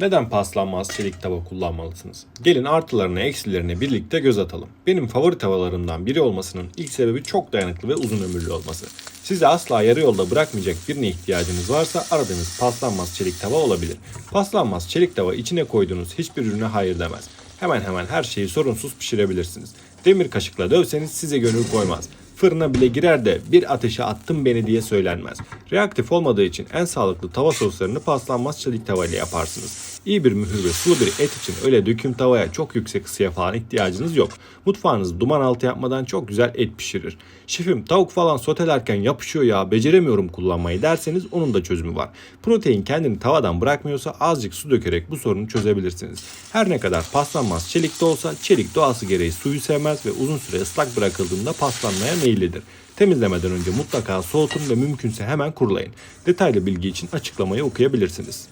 Neden paslanmaz çelik tava kullanmalısınız? Gelin artılarına eksilerine birlikte göz atalım. Benim favori tavalarımdan biri olmasının ilk sebebi çok dayanıklı ve uzun ömürlü olması. Sizi asla yarı yolda bırakmayacak birine ihtiyacınız varsa aradığınız paslanmaz çelik tava olabilir. Paslanmaz çelik tava içine koyduğunuz hiçbir ürüne hayır demez. Hemen hemen her şeyi sorunsuz pişirebilirsiniz. Demir kaşıkla dövseniz size gönül koymaz. Fırına bile girer de bir ateşe attım beni diye söylenmez. Reaktif olmadığı için en sağlıklı tava soslarını paslanmaz çelik tavayla yaparsınız. İyi bir mühür ve sulu bir et için öyle döküm tavaya çok yüksek ısıya falan ihtiyacınız yok. Mutfağınız duman altı yapmadan çok güzel et pişirir. Şefim tavuk falan sotelerken yapışıyor ya beceremiyorum kullanmayı derseniz onun da çözümü var. Protein kendini tavadan bırakmıyorsa azıcık su dökerek bu sorunu çözebilirsiniz. Her ne kadar paslanmaz çelik de olsa çelik doğası gereği suyu sevmez ve uzun süre ıslak bırakıldığında paslanmaya meyillidir. Temizlemeden önce mutlaka soğutun ve mümkünse hemen kurulayın. Detaylı bilgi için açıklamayı okuyabilirsiniz.